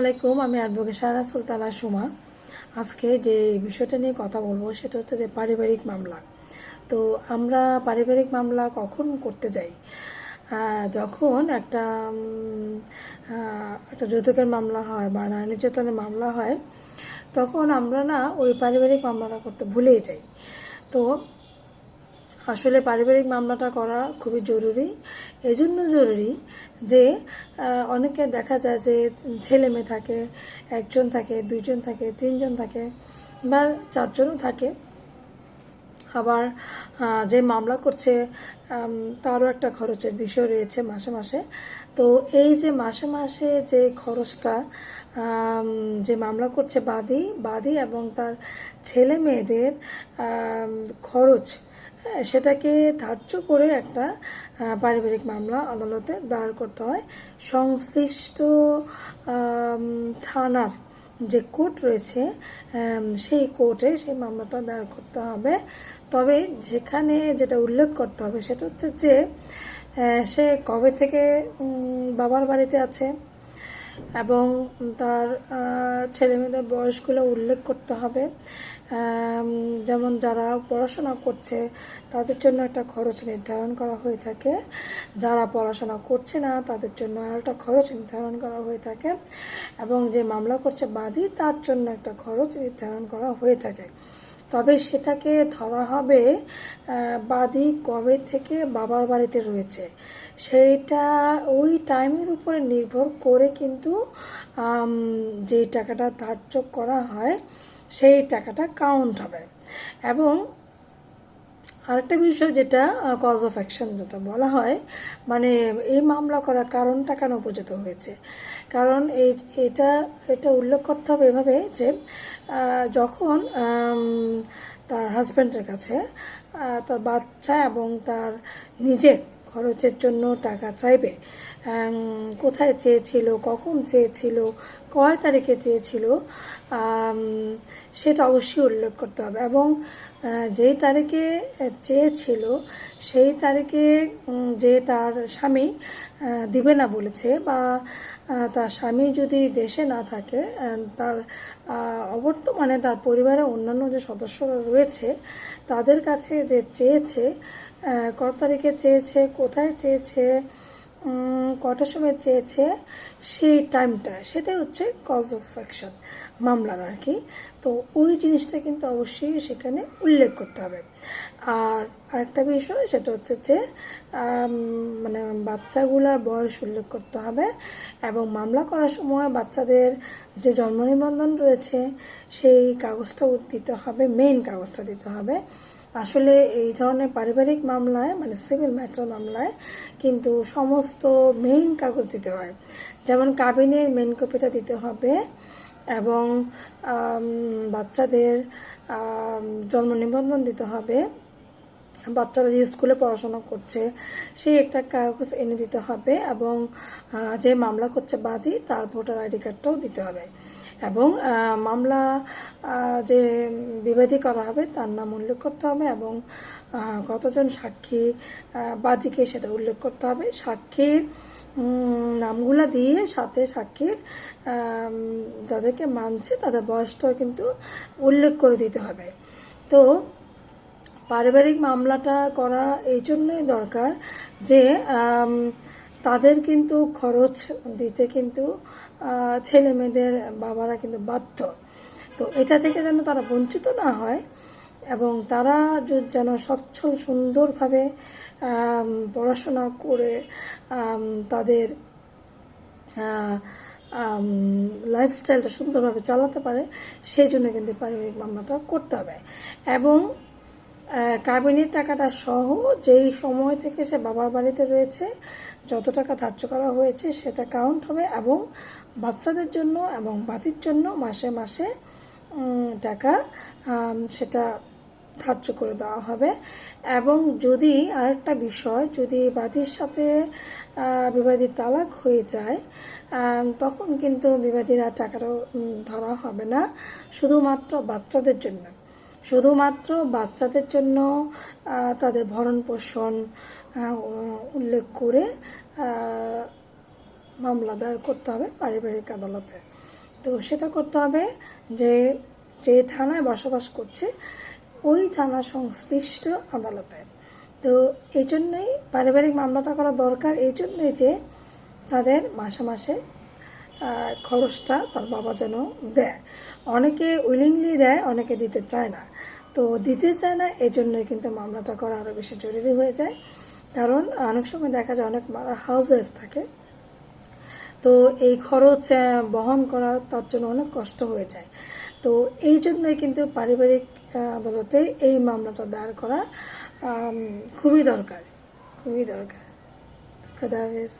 আলাইকুম, আমি অ্যাডভোকেট সারা সুলতানা সুমা। আজকে যে বিষয়টা নিয়ে কথা বলব সেটা হচ্ছে যে পারিবারিক মামলা। তো আমরা পারিবারিক মামলা কখন করতে যাই? যখন একটা একটা যৌতুকের মামলা হয় বা নারী নির্যাতনের মামলা হয়, তখন আমরা না ওই পারিবারিক মামলাটা করতে ভুলেই যাই। তো আসলে পারিবারিক মামলাটা করা খুবই জরুরি। এজন্য জরুরি যে অনেকে দেখা যায় যে, ছেলে মেয়ে থাকে, একজন থাকে, দুইজন থাকে, তিনজন থাকে বা চারজনও থাকে। আবার যে মামলা করছে তারও একটা খরচের বিষয় রয়েছে মাসে মাসে। তো এই যে মাসে মাসে যে খরচটা যে মামলা করছে বাদী বাদী এবং তার ছেলে মেয়েদের খরচ হ্যাঁ, সেটাকে ধার্য করে একটা পারিবারিক মামলা আদালতে দায়ের করতে হয়। সংশ্লিষ্ট থানার যে কোর্ট রয়েছে সেই কোর্টে সেই মামলাটা দায়ের করতে হবে। তবে যেখানে যেটা উল্লেখ করতে হবে সেটা হচ্ছে যে সে কবে থেকে বাবার বাড়িতে আছে? এবং তার ছেলেমেয়েদের বয়সগুলো উল্লেখ করতে হবে। যেমন যারা পড়াশোনা করছে, তাদের জন্য একটা খরচ নির্ধারণ করা হয়ে থাকে। যারা পড়াশোনা করছে না, তাদের জন্য একটা খরচ নির্ধারণ করা হয়ে থাকে। এবং যে মামলা করছে বাদী, তার জন্য একটা খরচ নির্ধারণ করা হয়ে থাকে। তবে সেটাকে ধরা হবে বাদি কবে থেকে বাবার বাড়িতে রয়েছে। সেইটা ওই টাইমের উপরে নির্ভর করে কিন্তু যে টাকাটা ধার্য করা হয়, সেই টাকাটা কাউন্ট হবে। এবং আরেকটা বিষয় যেটা কজ অফ অ্যাকশন যেটা বলা হয় মানে এই মামলা করার কারণটা কেন উপযুক্ত হয়েছে? কারণ এই, এটা এটা উল্লেখ করতে হবে এভাবে যে যখন তার হাজব্যান্ডের কাছে তার বাচ্চা এবং তার নিজের খরচের জন্য টাকা চাইবে কোথায় চেয়েছিল, কখন চেয়েছিল, কয় তারিখে চেয়েছিল সেটা অবশ্যই উল্লেখ করতে হবে। এবং যেই তারিখে চেয়েছিল, সেই তারিখে যে তার স্বামী দিবে না বলেছে বা তার স্বামী যদি দেশে না থাকে তার অবর্তমানে তার পরিবারের অন্যান্য যে সদস্যরা রয়েছে, তাদের কাছে যে চেয়েছে কত তারিখে চেয়েছে, কোথায় চেয়েছে কটার সময় চেয়েছে? সেই টাইমটা সেটাই হচ্ছে কজ অফ অ্যাকশন মামলার আর কি। তো ওই জিনিসটা কিন্তু অবশ্যই সেখানে উল্লেখ করতে হবে। আর আরেকটা বিষয়, সেটা হচ্ছে যে মানে বাচ্চাগুলার বয়স উল্লেখ করতে হবে এবং মামলা করার সময় বাচ্চাদের যে জন্ম নিবন্ধন রয়েছে, সেই কাগজটা দিতে হবে মেইন কাগজটা দিতে হবে। আসলে এই ধরনের পারিবারিক মামলায় মানে সিভিল ম্যাটার মামলায় কিন্তু সমস্ত মেইন কাগজ দিতে হয়। যেমন কাবিনের মেইন কপিটা দিতে হবে এবং বাচ্চাদের জন্ম নিবন্ধন দিতে হবে। বাচ্চারা যে স্কুলে পড়াশোনা করছে, সেই একটা কাগজ এনে দিতে হবে এবং যে মামলা করছে বাদী, তার ভোটার আইডি কার্ডটাও দিতে হবে। এবং মামলা যে বিবাদী করা হবে তার নাম উল্লেখ করতে হবে এবং কতজন সাক্ষী বাদীকে সেটা উল্লেখ করতে হবে। সাক্ষীর নামগুলা দিয়ে সাথে সাক্ষীর যাদেরকে মানছে তাদের বয়সটাও কিন্তু উল্লেখ করে দিতে হবে। তো পারিবারিক মামলাটা করা এই জন্যই দরকার যে তাদের কিন্তু খরচ দিতে কিন্তু ছেলে মেয়েদের বাবারা কিন্তু বাধ্য। তো এটা থেকে যেন তারা বঞ্চিত না হয় এবং তারা যেন সচ্ছল, সুন্দরভাবে পড়াশোনা করে তাদের লাইফস্টাইলটা সুন্দরভাবে চালাতে পারে, সেই জন্য কিন্তু পারিবারিক মামলাটা করতে হবে। এবং কাবিনের টাকাটা সহ যেই সময় থেকে সে বাবার বাড়িতে রয়েছে যত টাকা ধার্য করা হয়েছে সেটা কাউন্ট হবে এবং বাচ্চাদের জন্য এবং বাতির জন্য মাসে মাসে টাকা সেটা ধার্য করে দেওয়া হবে। এবং যদি আরেকটা বিষয়, যদি বাতির সাথে বিবাদীর তালাক হয়ে যায় তখন কিন্তু বিবাদীরা টাকাটাও ধরা হবে না। শুধুমাত্র বাচ্চাদের জন্য। শুধুমাত্র বাচ্চাদের জন্য তাদের ভরণ পোষণ উল্লেখ করে মামলা দায়ের করতে হবে পারিবারিক আদালতে। তো সেটা করতে হবে যে যে থানায় বসবাস করছে, ওই থানা সংশ্লিষ্ট আদালতে। তো এই জন্যই পারিবারিক মামলাটা করা দরকার, এই জন্যই যে তাদের মাসে মাসে খরচটা তার বাবা যেন দেয়। অনেকে উইলিংলি দেয়, অনেকে দিতে চায় না। তো দিতে চায় না, এই জন্যই কিন্তু মামলাটা করা আরও বেশি জরুরি হয়ে যায়। কারণ অনেক সময় দেখা যায় অনেক হাউস ওয়াইফ থাকে, তো এই খরচ বহন করা তার জন্য অনেক কষ্ট হয়ে যায়। তো এই জন্যই কিন্তু পারিবারিক আদালতে এই মামলাটা দায়ের করা খুবই দরকার খুবই দরকার। খুদা হাফেজ।